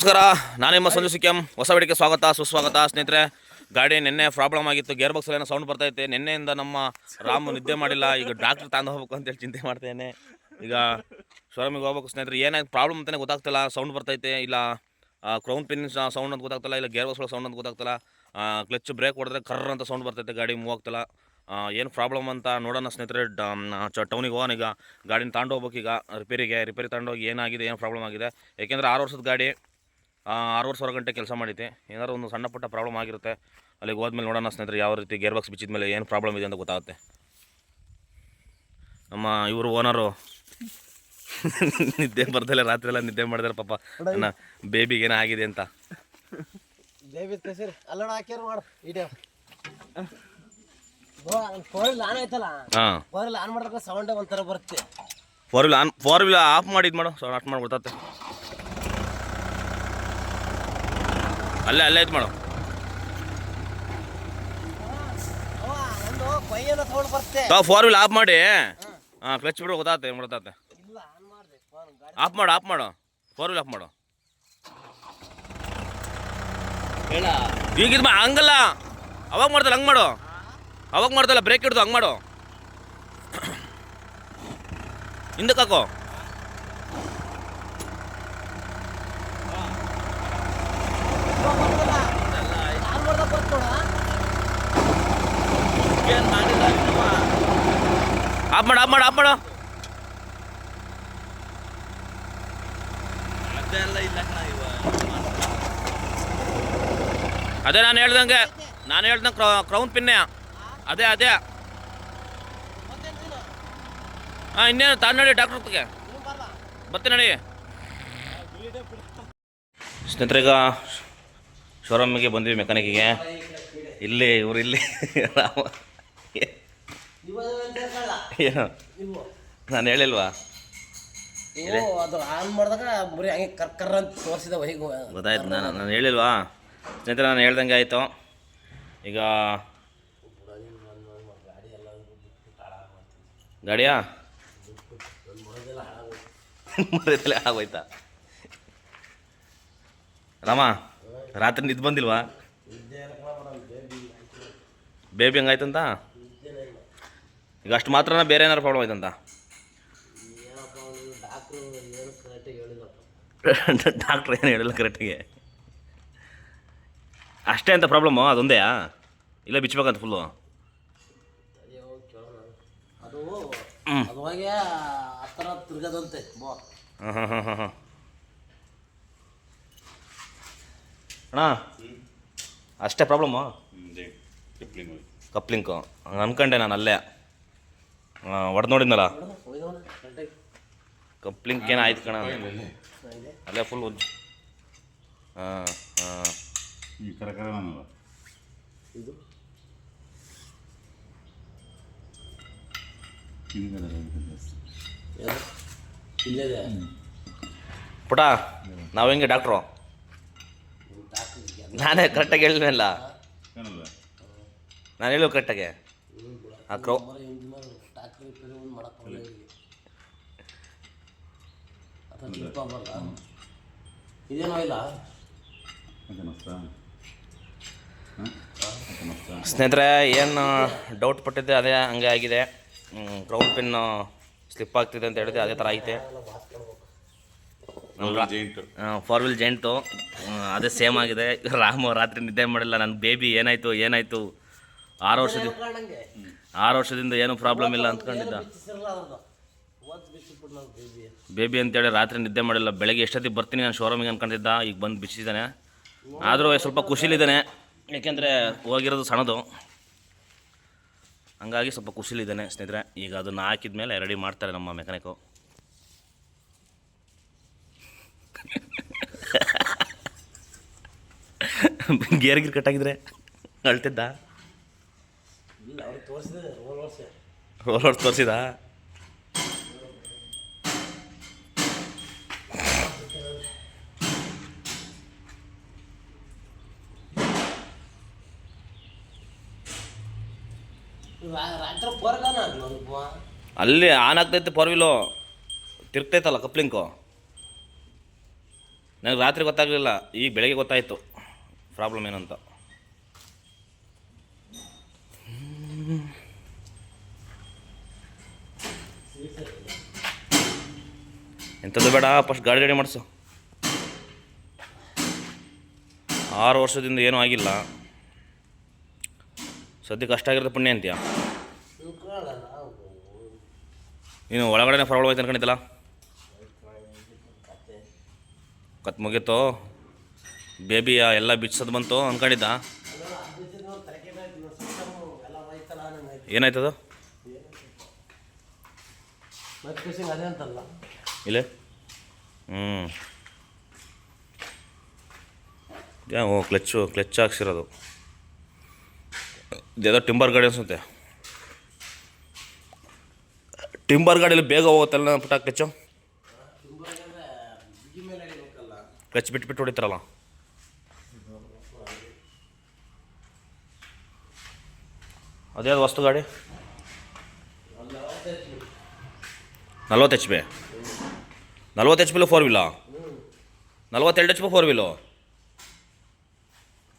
ನಮಸ್ಕಾರ, ನಾನು ನಿಮ್ಮ ಸಂಜು ಸಿಕ್ಕಿಂ. ಹೊಸ ಬೇಡಿಕೆ ಸ್ವಾಗತ, ಸುಸ್ವಾಗತ ಸ್ನೇಹಿತರೆ. ಗಾಡಿ ನಿನ್ನೆ ಪ್ರಾಬ್ಲಮ್ ಆಗಿತ್ತು. ಗೇರ್ ಬಾಕ್ಸ್ ಏನೋ ಸೌಂಡ್ ಬರ್ತೈತೆ ನಿನ್ನೆಯಿಂದ ನಮ್ಮ ರಾಮು ನಿದ್ದೆ ಮಾಡಿಲ್ಲ. ಈಗ ಡಾಕ್ಟ್ರ್ ತಂದು ಹೋಗ್ಬೇಕು ಅಂತೇಳಿ ಚಿಂತೆ ಮಾಡ್ತೇನೆ ಈಗ ಶೋರೂಮಿಗೆ ಹೋಗ್ಬೇಕು ಸ್ನೇಹಿತರೆ. ಏನಾಗಿ ಪ್ರಾಬ್ಲಮ್ ಅಂತಲೇ ಗೊತ್ತಾಗ್ತಿಲ್ಲ. ಸೌಂಡ್ ಬರ್ತೈತೆ ಇಲ್ಲ ಕ್ರೌನ್ ಪಿನ್ ಸೌಂಡ್ ಅಂತ ಗೊತ್ತಾಗ್ತಿಲ್ಲ. ಇಲ್ಲ ಗೇರ್ ಬಾಕ್ಸ್ ಸೌಂಡ್ ಅಂತ ಗೊತ್ತಾಗ್ತಿಲ್ಲ. ಕ್ಲಚ್ ಬ್ರೇಕ್ ಹೊಡೆದ್ರೆ ಕರ್ರ ಅಂತ ಸೌಂಡ್ ಬರ್ತೈತೆ ಗಾಡಿ ಮೂವ್ ಆಗ್ತಿಲ್ಲ. ಏನು ಪ್ರಾಬ್ಲಮ್ ಅಂತ ನೋಡೋಣ ಸ್ನೇಹಿತರೆ. ಟೌನಿಗೆ ಹೋಗೋಣ ಈಗ. ಗಾಡಿನ ತಗೊಂಡು ಹೋಗ್ಬೇಕು ಈಗ. ರಿಪೇರಿಗೆ ರಿಪೇರಿ ತಗೊಂಡೋಗಿ ಏನಾಗಿದೆ, ಏನು ಪ್ರಾಬ್ಲಮ್ ಆಗಿದೆ. ಏಕೆಂದರೆ ಆರು ವರ್ಷದ ಗಾಡಿ. ಆ, ಸಾವಿರ ಗಂಟೆ ಕೆಲಸ ಮಾಡಿದ್ದೆ. ಏನಾದ್ರು ಒಂದು ಸಣ್ಣ ಪುಟ್ಟ ಪ್ರಾಬ್ಲಮ್ ಆಗಿರುತ್ತೆ ಅಲ್ಲಿಗೆ ಹೋದ್ಮೇಲೆ ನೋಡೋಣ ಸ್ನೇಹಿತರೆ ಯಾವ ರೀತಿ ಗೇರ್ ಬಾಕ್ಸ್ ಬಿಚ್ಚಿದ ಮೇಲೆ ಏನು ಪ್ರಾಬ್ಲಮ್ ಇದೆ ಅಂತ ಗೊತ್ತಾಗುತ್ತೆ. ನಮ್ಮ ಇವರು ಓನರು ನಿದ್ದೆ ಬರ್ದಲ್ಲ ರಾತ್ರಿ ಎಲ್ಲ ನಿದ್ದೆ ಮಾಡಿದಾರೆ ಪಾಪ. ನನ್ನ ಬೇಬಿಗೆ ಏನೋ ಆಗಿದೆ ಅಂತ. ಹಾಂ. Four wheel on four wheel off ಮಾಡಿದ್ ಮಾಡು ಸೊ ಆಫ್ ಮಾಡಿ ಗೊತ್ತಾಗುತ್ತೆ. ಅಲ್ಲೇ ಅಲ್ಲೇ ಇದು ಮಾಡು. ತಾವು ಫೋರ್ ವೀಲ್ ಆಫ್ ಮಾಡಿ. ಹಾಂ. ಕ್ಲಚ್ ಬಿಡು ಆನ್ ಮಾಡಿದೆ ಆಫ್ ಮಾಡು ಆಫ್ ಮಾಡು. ಫೋರ್ ವೀಲ್ ಆಫ್ ಮಾಡು. ಈಗ ಇದು ಹಂಗಲ್ಲ. ಅವಾಗ ಮಾಡ್ದಲ್ಲ ಹಂಗೆ ಮಾಡು. ಅವಾಗ ಮಾಡ್ದಲ್ಲ ಬ್ರೇಕ್ ಹಿಡ್ದು ಹಂಗೆ ಮಾಡು. ಹಿಂದಕ್ಕೆ ಹಾಕೋ ಆನ್ ಮಾಡ್ದಾಗ ಬರ್ತ ನೋಡ ಆಫ್ ಮಾಡು ಆಫ್ ಮಾಡು ಮಾಡು. ಅದೇ ನಾನು ಹೇಳ್ದಂಗೆ. ನಾನು ಹೇಳ್ದಂಗೆ ಕ್ರೌನ್ ಪಿನ್ನೆ. ಅದೇ ಅದೇ. ಹಾ ನೀನು ಹಾಂ ಇನ್ನೇನು, ತಾನು ನಡಿ ಡಾಕ್ಟ್ರ್ ಹತ್ರಕ್ಕೆ. ನೀನು ಬರಲ್ಲ ಬರ್ತೀನಿ ನೋಡಿ. ಸ್ನೇಹಿತರೆ ಈಗ ಶೋರೂಮಿಗೆ ಬಂದ್ವಿ ಮೆಕ್ಯಾನಿಕ್ಗೆ ಇಲ್ಲಿ, ಇವ್ರು ಇಲ್ಲಿ. ಏನು? ನಾನು ಹೇಳಿಲ್ವಾ? ಅದು ಆನ್ ಮಾಡಿದಾಗ ಬರೀ ಹಂಗೆ ಕರ್ ಕರ್ ಅಂತ ತೋರಿಸಿದ ಹೊಯ್ಗೆ. ಗೊತ್ತಾಯ್ತು ನಾನು ನಾನು ಹೇಳಿಲ್ವಾ? ಸ್ನೇಹಿತರೆ ನಾನು ಹೇಳ್ದಂಗೆ ಆಯಿತು. ಈಗ ಗಾಡಿಯಾ? ಮರದಲ್ಲೇ ಆಗೋಯ್ತಾ? ರಾಮ ರಾತ್ರಿ ನಿದ್ದು ಬಂದಿಲ್ವಾ? ಬೇಬಿ ಹಂಗಾಯ್ತಂತ? ಈಗ ಅಷ್ಟು ಮಾತ್ರನ ಬೇರೆ ಏನಾರು ಪ್ರಾಬ್ಲಮ್ ಆಯ್ತಂತ? ಡಾಕ್ಟ್ರು ಏನು ಕರೆಕ್ಟಾಗಿ ಹೇಳಿಲ್ಲಪ್ಪ ಡಾಕ್ಟ್ರ್ ಏನು ಹೇಳಿಲ್ಲ ಕರೆಕ್ಟಿಗೆ ಅಷ್ಟೇ ಅಂತ ಪ್ರಾಬ್ಲಮ್ಮು ಅದೊಂದೇ ಇಲ್ಲ ಬಿಚ್ಚಬೇಕಂತ ಫುಲ್ಲು ಹಾಂ ಹಾಂ ಹಾಂ ಹಾಂ ಹಾಂ. ಅಣ್ಣ ಅಷ್ಟೇ ಪ್ರಾಬ್ಲಮ್ಮು ಕಪ್ಲಿಂಗು ಹಂಗೆ ಅನ್ಕೊಂಡೆ ನಾನು ಅಲ್ಲೇ. ಹೊಡೆದು ನೋಡಿದ್ನಲ್ಲ? ಕಪ್ಲಿಂಗ್ ಏನೋ ಕಪ್ಲಿಂಕ್ ಏನು ಆಯ್ತು ಕಣ ಅಲ್ಲೇ ಫುಲ್ ಹಾಂ ಹಾಂ. ಈ ಕರ ಕರ ಇದು? ಪುಟ ನಾವು ಹೆಂಗೆ ಡಾಕ್ಟ್ರು? ನಾನೇ ಕರೆಕ್ಟಾಗಿ ಹೇಳಿದ್ನಲ್ಲ. ಕಾಣಲ್ಲ. ನಾನು ಹೇಳು ಕರೆಕ್ಟಾಗೆ ಆ ಕ್ರೌ ಡಾಕ್ಟ್ರ್ ರಿಪೇರಿ ಒಂದು ಮಾಡಕ್ಕೆ ಬರಲ್ಲ ಇವರಿಗೆ ಇದೇನೋ ಇಲ್ಲ? ಸ್ನೇಹಿತರೆ ಏನು ಡೌಟ್ ಪಟ್ಟಿದ್ದೆ ಅದೇ ಹಂಗೆ ಆಗಿದೆ. ಕ್ರೌಡ್ ಪಿನ್ ಸ್ಲಿಪ್ ಆಗ್ತಿದೆ ಅಂತ ಹೇಳಿದೆ ಅದೇ ಥರ ಐತೆ. ಫೋರ್ ವೀಲ್ ಜೈಂಟು ಅದೇ ಸೇಮ್ ಆಗಿದೆ. ರಾಮು ರಾತ್ರಿ ನಿದ್ದೆ ಮಾಡಿಲ್ಲ. ನನ್ನ ಬೇಬಿ ಏನಾಯಿತು ಏನಾಯಿತು? ಆರು ವರ್ಷದ ಕಾಣಂಗೆ ಆರು ವರ್ಷದಿಂದ ಏನು ಪ್ರಾಬ್ಲಮ್ ಇಲ್ಲ ಅಂದ್ಕೊಂಡಿದ್ದ. ಬೇಬಿ ಅಂತೇಳಿ ರಾತ್ರಿ ನಿದ್ದೆ ಮಾಡಿಲ್ಲ. ಬೆಳಗ್ಗೆ ಎಷ್ಟೊತ್ತಿಗೆ ಬರ್ತೀನಿ ನಾನು ಶೋರೂಮಿಗೆ ಅನ್ಕೊಂಡಿದ್ದ. ಈಗ ಬಂದು ಬಿಚ್ಚಿದ್ದಾನೆ ಆದರೂ ಸ್ವಲ್ಪ ಖುಷಿಲಿದ್ದಾನೆ ಏಕೆಂದರೆ ಹೋಗಿರೋದು ಸಣ್ಣದು. ಹಂಗಾಗಿ ಸ್ವಲ್ಪ ಖುಷಿಲಿದ್ದಾನೆ ಸ್ನೇಹಿತರೆ. ಈಗ ಅದನ್ನು ಹಾಕಿದ ಮೇಲೆ ರೆಡಿ ಮಾಡ್ತಾರೆ ನಮ್ಮ ಮೆಕ್ಯಾನಿಕು ಗೇರ್ ಗಿರ್ ಕಟ್ಟಾಗಿದ್ರೆ ಅಳ್ತಿದ್ದ? ರೋಲ್ ತೋರಿಸಿದ? ಅಲ್ಲಿ ಆನ್ ಆಗ್ತೈತೆ ಫೋರ್ ವೀಲು ತಿರ್ಗ್ತೈತಲ್ಲ ಕಪ್ಲಿಂಕು ನನಗೆ ರಾತ್ರಿ ಗೊತ್ತಾಗಲಿಲ್ಲ, ಈಗ ಬೆಳಗ್ಗೆ ಗೊತ್ತಾಯಿತು. ಪ್ರಾಬ್ಲಮ್ ಏನಂತ. ಎಂಥದ್ದು ಬೇಡ ಫಸ್ಟ್ ಗಾಡಿ ರೆಡಿ ಮಾಡಿಸು. ಆರು ವರ್ಷದಿಂದ ಏನೂ ಆಗಿಲ್ಲ. ಸದ್ಯಕ್ಕೆ ಅಷ್ಟಾಗಿರೋದು ಪುಣ್ಯ ಅಂತೀಯ? ನೀನು ಒಳಗಡೆ ಪ್ರಾಬ್ಲಮ್ ಆಯ್ತು ಅನ್ಕೊಂಡಿದ್ದಲ್ಲ ಕತೆ ಮುಗೀತು. ಬೇಬಿಯ ಎಲ್ಲ ಬಿಚ್ಚೋದು ಬಂತು ಅನ್ಕೊಂಡಿದ್ದ? ಏನಾಯ್ತದು? ಇಲ್ಲೇ? ಹ್ಞೂ ಓ, ಕ್ಲಚ್ಚು ಕ್ಲಚ್ ಹಾಕ್ಸಿರೋದು. ಇದೇದೋ ಟಿಂಬರ್ ಗಾಡಿ ಅನ್ಸುತ್ತೆ ಟಿಂಬರ್ ಗಾಡಿಯಲ್ಲಿ ಬೇಗ ಹೋಗುತ್ತಲ್ಲ ಪುಟ್ಟ ಕಚ್ಚು? ಕ್ಲಚ್ ಬಿಟ್ಟು ಬಿಟ್ಟು ಹೊಡಿತಾರಲ್ಲ. ಅದೇ ಅದು ವಸ್ತು ಗಾಡಿ? ನಲ್ವತ್ತು ಎಚ್ ಪಿ ನಲ್ವತ್ತು ಎಚ್ ಪಿಲು ಫೋರ್ ವೀಲಾ ನಲ್ವತ್ತೆರಡು H P four wheel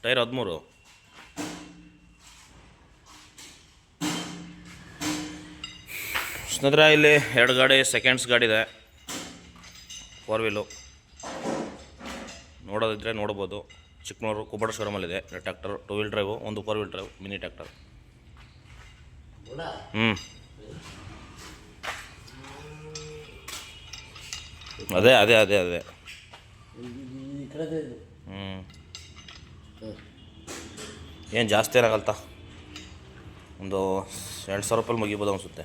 tyre ಹದಿಮೂರು. ಸ್ನೇಹಿತರೆ, ಇಲ್ಲಿ ಎರಡು ಗಾಡಿ ಸೆಕೆಂಡ್ಸ್ ಗಾಡಿ ಇದೆ. ಫೋರ್ ವೀಲು ನೋಡೋದಿದ್ರೆ ನೋಡ್ಬೋದು. ಚಿಕ್ಕಮಗಳೂರು ಕುಬ್ಬಡ ಶೋರೂಮಲ್ಲಿದೆ ಟ್ಯಾಕ್ಟರ್ ಟೂ ವೀಲ್ ಡ್ರೈವು ಒಂದು four wheel drive mini tractor ಹ್ಞೂ ಅದೇ ಅದೇ ಅದೇ ಅದೇ. ಹ್ಞೂ ಏನು ಜಾಸ್ತಿ ಏನಾಗಲ್ತ? ಒಂದು ಎರಡು ಸಾವಿರ ರೂಪಾಯಿ ಮುಗಿಬೋದು ಅನಿಸುತ್ತೆ.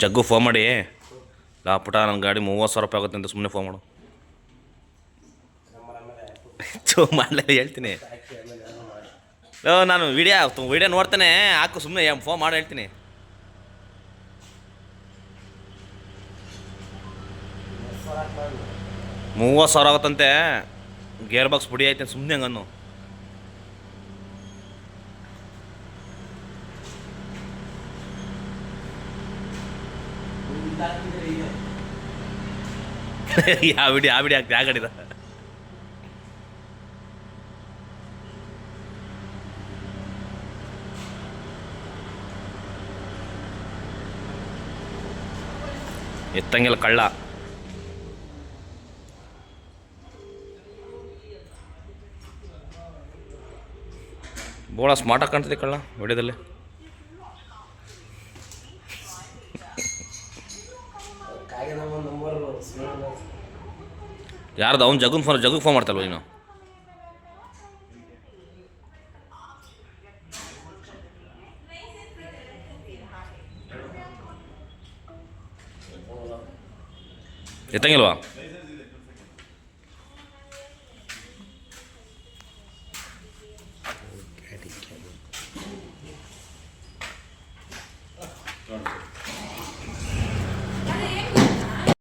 ಜಗ್ಗು ಫೋನ್ ಮಾಡಿ, ಲಾ ಪುಟ ನನ್ನ ಗಾಡಿ ಮೂವತ್ತು ಸಾವಿರ ರೂಪಾಯಿ ಆಗುತ್ತೆ ಅಂತ ಸುಮ್ಮನೆ ಫೋನ್ ಮಾಡು. ಚೋ ಮಾಡಲೇ, ಹೇಳ್ತೀನಿ. ನಾನು ವಿಡಿಯೋ ವಿಡಿಯೋ ನೋಡ್ತೇನೆ, ಹಾಕು ಸುಮ್ಮನೆ ಫೋನ್ ಮಾಡಿ, ಹೇಳ್ತೀನಿ. ಮೂವತ್ತು ಸಾವಿರ ಆಗುತ್ತಂತೆ. ಗೇರ್ ಬಾಕ್ಸ್ ಪುಡಿ ಐತೆ ಸುಮ್ಮನೆ ಹಂಗನ್ನು ಇದು ಹಾಕಿದ್ರೆ ಈಗ ಯಾವ ಬಿಡಿ ಆ ಬಿಡಿ ಆಗ್ತದೆ ಎತ್ತಂಗೆಲ್ಲ ಕಳ್ಳ. ಬೋಳ ಸ್ಮಾರ್ಟಾಗಿ ಕಾಣ್ತದೆ ಕಳ್ಳ ವಿಡಿಯೋದಲ್ಲಿ. ಕಾಗೆ ನಮ್ಮ ನಂಬರು ಯಾರ್ದು? ಅವ್ನು ಜಗನ್ ಫೋನ್ ಜಗಕ್ಕೆ ಫೋನ್ ಮಾಡ್ತಲ್ವ ನೀನು? ಎತ್ತಂಗಿಲ್ವಾ?